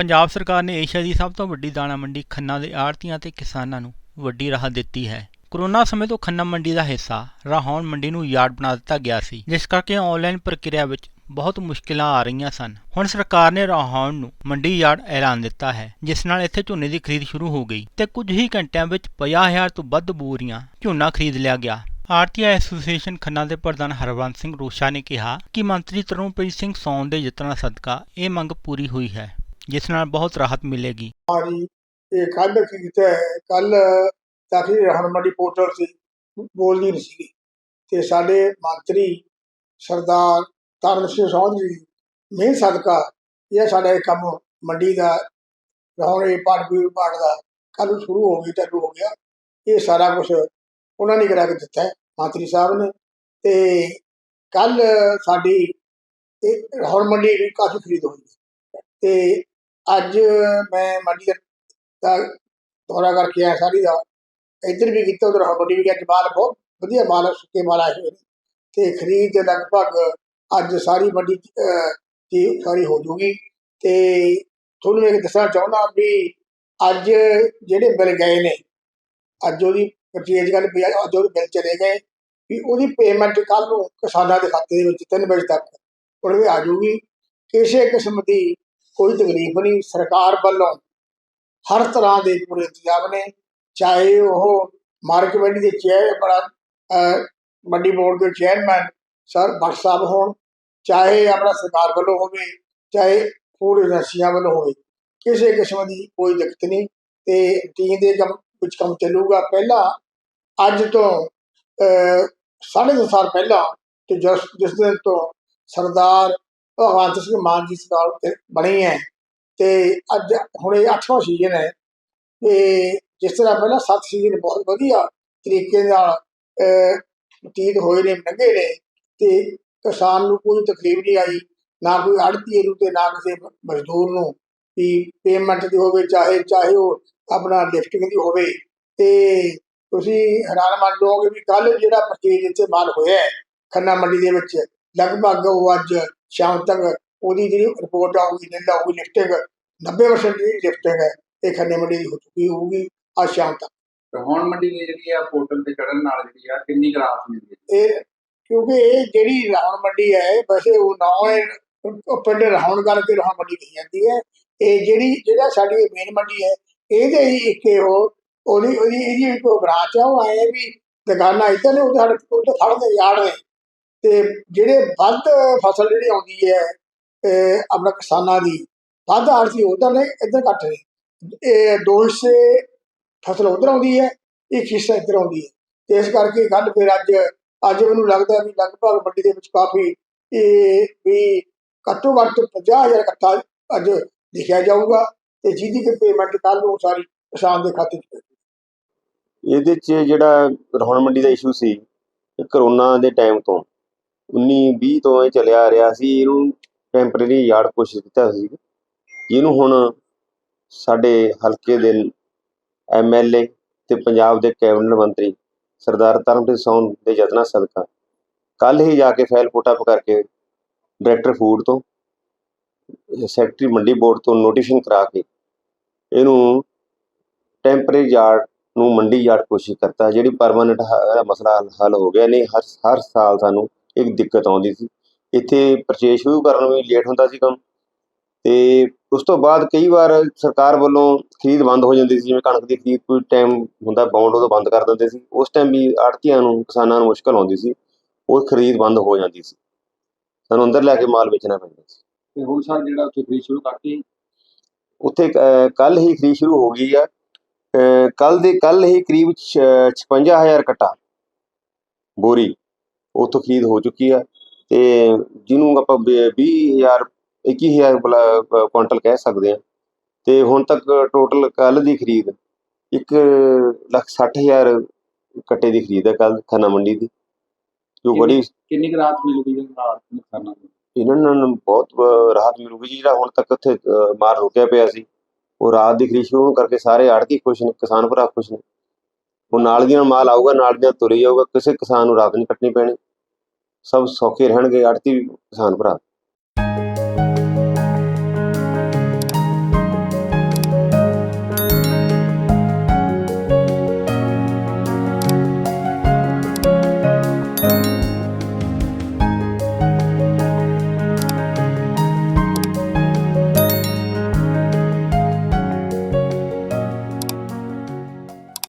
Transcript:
ਪੰਜਾਬ ਸਰਕਾਰ ਨੇ ਏਸ਼ੀਆ ਦੀ ਸਭ ਤੋਂ ਵੱਡੀ ਦਾਣਾ ਮੰਡੀ ਖੰਨਾ ਦੇ ਆੜਤੀਆਂ ਤੇ ਕਿਸਾਨਾਂ ਨੂੰ ਵੱਡੀ ਰਾਹਤ ਦਿੱਤੀ ਹੈ। ਕਰੋਨਾ ਸਮੇਂ ਤੋਂ ਖੰਨਾ ਮੰਡੀ ਦਾ ਹਿੱਸਾ ਰਾਹੌਣ ਮੰਡੀ ਨੂੰ ਯਾਰਡ ਬਣਾ ਦਿੱਤਾ ਗਿਆ ਸੀ, ਜਿਸ ਕਰਕੇ ਆਨਲਾਈਨ ਪ੍ਰਕਿਰਿਆ ਵਿੱਚ ਬਹੁਤ ਮੁਸ਼ਕਿਲਾਂ ਆ ਰਹੀਆਂ ਸਨ। ਹੁਣ ਸਰਕਾਰ ਨੇ ਰਾਹੌਣ ਨੂੰ ਮੰਡੀ ਯਾਰਡ ਐਲਾਨ ਦਿੱਤਾ ਹੈ, ਜਿਸ ਨਾਲ ਇੱਥੇ ਝੋਨੇ ਦੀ ਖਰੀਦ ਸ਼ੁਰੂ ਹੋ ਗਈ ਤੇ ਕੁਝ ਹੀ ਘੰਟਿਆਂ ਵਿੱਚ 50000 ਤੋਂ ਵੱਧ ਬੋਰੀਆਂ ਝੋਨਾ ਖਰੀਦ ਲਿਆ ਗਿਆ। ਆਰਤੀ ਐਸੋਸੀਏਸ਼ਨ ਖੰਨਾ ਦੇ ਪ੍ਰਧਾਨ ਹਰਵੰਤ ਸਿੰਘ ਰੋਸ਼ਾ ਨੇ ਕਿਹਾ ਕਿ ਮੰਤਰੀ ਤਰਨਪ੍ਰੀਤ ਸਿੰਘ ਸੌਨ ਦੇ ਯਤਨਾਂ ਸਦਕਾ ਇਹ ਮੰਗ ਪੂਰੀ ਹੋਈ ਹੈ। ਜਿਸ ਨਾਲ ਬਹੁਤ ਰਾਹਤ ਮਿਲੇਗੀ। ਹਮਾਰੀ ਇਹ ਕੱਲ ਕੀਤਾ ਹੈ ਕੱਲ ਤਾਕੀ ਰਹਿਣ ਮੰਡੀ ਪੋਰਟਲ ਸੀ, ਬੋਲਦੀ ਨਹੀਂ ਸੀ ਤੇ ਸਾਡੇ ਮੰਤਰੀ ਸਰਦਾਰ ਤਰਨ ਸਿੰਘ ਸੌਧ ਜੀ ਮਿਹਰ ਸਦਕਾ, ਇਹ ਸਾਡਾ ਇਹ ਕੰਮ ਮੰਡੀ ਦਾ ਰਹਿਣ ਪਾਠ ਵੀ ਦਾ ਕੱਲ ਸ਼ੁਰੂ ਹੋ ਗਈ ਚਾਲੂ ਹੋ ਗਿਆ। ਇਹ ਸਾਰਾ ਕੁਝ ਉਹਨਾਂ ਨੇ ਕਰਾ ਕੇ ਦਿੱਤਾ ਹੈ, ਮੰਤਰੀ ਸਾਹਿਬ ਨੇ। ਤੇ ਕੱਲ ਸਾਡੀ ਇਹ ਰਹਿਣ ਮੰਡੀ ਵੀ ਕਾਫੀ ਖਰੀਦ ਹੋਈ ਤੇ ਅੱਜ ਮੈਂ ਮੰਡੀ ਦਾ ਦੌਰਾ ਕਰਕੇ ਆਇਆ ਸਾਰੀ ਦਾ ਇੱਧਰ ਵੀ ਕੀਤਾ, ਉਧਰ ਮੰਡੀ ਵੀ ਗਿਆ ਅੱਜ ਬਹੁਤ ਵਧੀਆ ਮਾਲ ਸੁੱਕੇ ਮਾਲ ਆਏ ਹੋਏ ਤੇ ਖਰੀਦ ਲਗਭਗ ਅੱਜ ਸਾਰੀ ਮੰਡੀ ਦੀ ਸਾਰੀ ਹੋ ਜੂਗੀ। ਤੇ ਤੁਹਾਨੂੰ ਇਹ ਦੱਸਣਾ ਚਾਹੁੰਦਾ ਵੀ ਅੱਜ ਜਿਹੜੇ ਬਿੱਲ ਗਏ ਨੇ, ਅੱਜ ਉਹਦੀ ਪਰਚੇਜ ਗੱਲ ਵੀ ਅੱਜ ਉਹਦੇ ਬਿੱਲ ਚਲੇ ਗਏ, ਵੀ ਉਹਦੀ ਪੇਮੈਂਟ ਕੱਲ ਨੂੰ ਕਿਸਾਨਾਂ ਦੇ ਖਾਤੇ ਦੇ ਵਿੱਚ 3 ਵਜੇ ਤੱਕ ਉਹਦੇ ਆ ਜੂਗੀ। ਕਿਸੇ ਕਿਸਮ ਦੀ ਕੋਈ ਤਕਲੀਫ ਨਹੀਂ ਸਰਕਾਰ ਵੱਲੋਂ ਹਰ ਤਰ੍ਹਾਂ ਦੇ ਪੂਰੇ ਇੰਤਜ਼ਾਮ ਨੇ ਚਾਹੇ ਉਹ ਮਾਰਕੀਟ ਕਮੇਟੀ ਦੇ ਚੇਅਰ ਮੰਡੀ ਬੋਰਡ ਦੇ ਚੇਅਰਮੈਨ ਸਰ ਭੱਟ ਸਾਹਿਬ ਹੋਣ ਚਾਹੇ ਆਪਣਾ ਸਰਕਾਰ ਵੱਲੋਂ ਹੋਵੇ ਚਾਹੇ ਫੂਡ ਏਜੰਸੀਆਂ ਵੱਲੋਂ ਹੋਵੇ ਕਿਸੇ ਕਿਸਮ ਦੀ ਕੋਈ ਦਿੱਕਤ ਨਹੀਂ ਤੇ ਟੀਮ ਦੇ ਕੰਮ ਵਿੱਚ ਕੰਮ ਚੱਲੂਗਾ। ਪਹਿਲਾਂ ਅੱਜ ਤੋਂ ਅਹ, ਸਾਢੇ ਦੋ ਸਾਲ ਪਹਿਲਾਂ ਤੇ ਜਿਸ ਜਿਸ ਦਿਨ ਤੋਂ ਸਰਦਾਰ ਭਗਵੰਤ ਸਿੰਘ ਮਾਨ ਜੀ ਸਰਕਾਰ ਤੇ ਬਣੀ ਹੈ ਤੇ ਅੱਜ ਹੁਣ ਇਹ 8ਵਾਂ ਸੀਜ਼ਨ ਹੈ। ਤੇ ਜਿਸ ਤਰ੍ਹਾਂ ਪਹਿਲਾਂ 7 ਸੀਜ਼ਨ ਬਹੁਤ ਵਧੀਆ ਤਰੀਕੇ ਨਾਲ ਬਤੀਤ ਹੋਏ ਨੇ, ਲੰਘੇ ਨੇ। ਤੇ ਕਿਸਾਨ ਨੂੰ ਕੋਈ ਤਕਲੀਫ ਨਹੀਂ ਆਈ, ਨਾ ਕੋਈ ਆੜਤੀਏ ਨੂੰ ਤੇ ਨਾ ਕਿਸੇ ਮਜ਼ਦੂਰ ਨੂੰ ਵੀ ਪੇਮੈਂਟ ਦੀ ਹੋਵੇ, ਚਾਹੇ ਚਾਹੇ ਉਹ ਆਪਣਾ ਲਿਫਟਿੰਗ ਦੀ ਹੋਵੇ। ਤੇ ਤੁਸੀਂ ਹੈਰਾਨ ਮੰਨ ਲਓਗੇ ਵੀ ਕੱਲ ਜਿਹੜਾ ਪਰਚੇਜ ਇੱਥੇ ਮਾਲ ਹੋਇਆ ਹੈ, ਖੰਨਾ ਮੰਡੀ ਦੇ ਵਿੱਚ, ਲਗਭਗ ਉਹ ਅੱਜ ਸ਼ਾਮ ਤੱਕ ਉਹਦੀ ਜਿਹੜੀ ਰਿਪੋਰਟ ਆਊਗੀ ਨਿੰਦਾ ਆਊਗੀ ਲਿਫਟਿੰਗ 90% ਦੀ ਲਿਫਟਿੰਗ ਹੈ ਇਹ ਖੰਨੇ ਮੰਡੀ ਦੀ ਹੋ ਚੁੱਕੀ ਹੋਊਗੀ ਅੱਜ ਸ਼ਾਮ ਤੱਕ। ਤੇ ਹੁਣ ਮੰਡੀ ਦੀ ਜਿਹੜੀ ਆ ਪੋਰਟਲ ਤੇ ਚੜਨ ਨਾਲ ਜਿਹੜੀ ਆ ਕਿੰਨੀ ਗ੍ਰਾਫ ਮਿਲਦੀ ਹੈ ਇਹ ਕਿਉਂਕਿ ਇਹ ਜਿਹੜੀ ਰਾਵਣ ਮੰਡੀ ਹੈ ਵੈਸੇ ਉਹ ਨਾਂ ਹੈ ਪਿੰਡ ਰਾਵਣ ਕਰਕੇ ਰਾਵਣ ਮੰਡੀ ਕਹੀ ਜਾਂਦੀ ਹੈ। ਇਹ ਜਿਹੜੀ ਜਿਹੜਾ ਸਾਡੀ ਮੇਨ ਮੰਡੀ ਹੈ ਇਹਦੇ ਹੀ ਇੱਕ ਉਹ ਉਹਦੀ ਉਹਦੀ ਇਹਦੀ ਇੱਕ ਬ੍ਰਾਂਚ ਆ ਉਹ ਆਏ ਵੀ ਦੁਕਾਨਾਂ ਇੱਧਰ ਨੇ ਉਹ ਸਾਡੇ ਤਾਂ ਫੜਦੇ ਯਾਰ ਨੇ। ਤੇ ਜਿਹੜੇ ਵੱਧ ਫਸਲ ਜਿਹੜੀ ਆਉਂਦੀ ਹੈ ਆਪਣਾ ਕਿਸਾਨਾਂ ਦੀ, ਵੱਧ ਆੜਤੀ ਉਧਰ ਨੇ ਇੱਧਰ ਘੱਟ ਨੇ ਇਹ ਦੋ ਹਿੱਸੇ ਫਸਲ ਉਧਰ ਆਉਂਦੀ ਹੈ, ਇੱਕ ਹਿੱਸਾ ਇੱਧਰ ਆਉਂਦੀ ਹੈ। ਤੇ ਇਸ ਕਰਕੇ ਗੱਲ ਫਿਰ ਅੱਜ ਅੱਜ ਮੈਨੂੰ ਲੱਗਦਾ ਵੀ ਲਗਭਗ ਮੰਡੀ ਦੇ ਵਿੱਚ ਕਾਫੀ, ਇਹ ਵੀ ਘੱਟੋ ਘੱਟ 50000 ਇਕੱਠਾ ਅੱਜ ਲਿਖਿਆ ਜਾਊਗਾ ਤੇ ਜਿਹਦੀ ਕਿ ਪੇਮੈਂਟ ਕੱਲ ਨੂੰ ਸਾਰੀ ਕਿਸਾਨ ਦੇ ਖਾਤੇ 'ਚ ਇਹਦੇ 'ਚ ਜਿਹੜਾ ਰਹਾਉਣ ਮੰਡੀ ਦਾ ਇਸ਼ੂ ਸੀ, ਇਹ ਕਰੋਨਾ ਦੇ ਟਾਈਮ ਤੋਂ। 19 20 ਤੋਂ ਇਹ ਚੱਲਿਆ ਆ ਰਿਹਾ ਸੀ, ਇਹਨੂੰ ਟੈਂਪਰੇਰੀ ਯਾਰਡ ਕੋਸ਼ਿਸ਼ ਕੀਤਾ ਸੀ। ਜਿਹਨੂੰ ਹੁਣ ਸਾਡੇ ਹਲਕੇ ਦੇ ਐਮਐਲਏ ਤੇ ਪੰਜਾਬ ਦੇ ਕੈਬਨਿਟ ਮੰਤਰੀ ਸਰਦਾਰ ਤਰਨਪ੍ਰੀਤ ਸੌਨ ਦੇ ਯਤਨਾਂ ਸਦਕਾ ਕੱਲ ਹੀ ਜਾ ਕੇ ਫਾਈਲ ਪੁੱਟ ਕਰਕੇ ਡਾਇਰੈਕਟਰ ਫੂਡ ਤੋਂ, ਸੈਕਟਰੀ ਮੰਡੀ ਬੋਰਡ ਤੋਂ ਨੋਟੀਫਿਕੇਸ਼ਨ ਕਰਾ ਕੇ ਇਹਨੂੰ ਟੈਂਪਰੇਰੀ ਯਾਰਡ ਨੂੰ ਮੰਡੀ ਯਾਰਡ ਕੋਸ਼ਿਸ਼ ਕਰਤਾ, ਜਿਹੜੀ ਪਰਮਾਨੈਂਟ ਮਸਲਾ ਹੱਲ- ਹੱਲ ਹੋ ਗਿਆ ਨਹੀਂ, ਹਰ ਹਰ ਸਾਲ ਸਾਨੂੰ ਇੱਕ ਦਿੱਕਤ ਆਉਂਦੀ ਸੀ। ਇੱਥੇ ਪਰਚੇਸ ਸ਼ੁਰੂ ਕਰਨ ਵੀ ਲੇਟ ਹੁੰਦਾ ਸੀ ਕੰਮ। ਤੇ ਉਸ ਤੋਂ ਬਾਅਦ ਕਈ ਵਾਰ ਸਰਕਾਰ ਵੱਲੋਂ ਖਰੀਦ ਬੰਦ ਹੋ ਜਾਂਦੀ ਸੀ। ਜਿਵੇਂ ਕਣਕ ਦੀ ਖਰੀਦ ਕੋਈ ਟਾਈਮ ਹੁੰਦਾ ਬਾਉਂਡ ਉਦੋਂ ਬੰਦ ਕਰ ਦਿੰਦੇ ਸੀ। ਉਸ ਟਾਈਮ ਵੀ ਆੜਤੀਆਂ ਨੂੰ ਕਿਸਾਨਾਂ ਨੂੰ ਮੁਸ਼ਕਲ ਆਉਂਦੀ ਸੀ। ਉਹ ਖਰੀਦ ਬੰਦ ਹੋ ਜਾਂਦੀ ਸੀ। ਸਾਨੂੰ ਅੰਦਰ ਲੈ ਕੇ ਮਾਲ ਵੇਚਣਾ ਪੈਂਦਾ ਸੀ। ਤੇ ਹੁਣ ਸਰ ਜਿਹੜਾ ਉੱਥੇ ਖਰੀਦ ਸ਼ੁਰੂ ਕਰਤੀ? ਉੱਥੇ ਕੱਲ ਹੀ ਖਰੀਦ ਸ਼ੁਰੂ ਹੋ ਗਈ ਆ। ਕੱਲ ਦੇ ਕੱਲ ਹੀ ਕਰੀਬ 56000 ਕਟਾ। ਬੋਰੀ। ਉੱਥੋਂ ਖਰੀਦ ਹੋ ਚੁੱਕੀ ਆ ਤੇ ਜਿਹਨੂੰ ਆਪਾਂ 20000 21000 ਕੁਇੰਟਲ ਕਹਿ ਸਕਦੇ ਆ। ਤੇ ਹੁਣ ਤੱਕ ਟੋਟਲ ਕੱਲ ਦੀ ਖਰੀਦ 1 ਲੱਖ 60000 ਕੱਟੇ ਦੀ ਖਰੀਦ ਹੈ ਕੱਲ ਖੰਨਾ ਮੰਡੀ ਦੀ। ਜੋ ਬੜੀ ਕਿੰਨੀ ਕੁ ਰਾਹਤ ਮਿਲੂਗੀ ਨੁਕਸਾਨਾਂ ਨੂੰ ਇਹਨਾਂ ਨੂੰ ਬਹੁਤ ਰਾਹਤ ਮਿਲੂਗੀ ਜਿਹੜਾ ਹੁਣ ਤੱਕ ਉੱਥੇ ਮਾਰ ਰੁਕਿਆ ਪਿਆ ਸੀ। ਉਹ ਰਾਤ ਦੀ ਖਰੀਦ ਸ਼ੁਰੂ ਕਰਕੇ ਸਾਰੇ ਆੜ੍ਹਤੀ ਖੁਸ਼ ਨੇ ਕਿਸਾਨ ਭਰਾ ਖੁਸ਼ ਨੇ। ਉਹ ਨਾਲ ਦੀਆਂ ਮਾਲ ਆਊਗਾ, ਨਾਲ ਦੀਆਂ ਤੁਰੇ ਜਾਊਗਾ, ਕਿਸੇ ਕਿਸਾਨ ਨੂੰ ਰਾਤ ਨਹੀਂ ਕੱਟਣੀ ਪੈਣੀ। ਸਭ ਸੌਖੇ ਰਹਿਣਗੇ ਆੜ੍ਹਤੀ ਕਿਸਾਨ ਭਰਾ।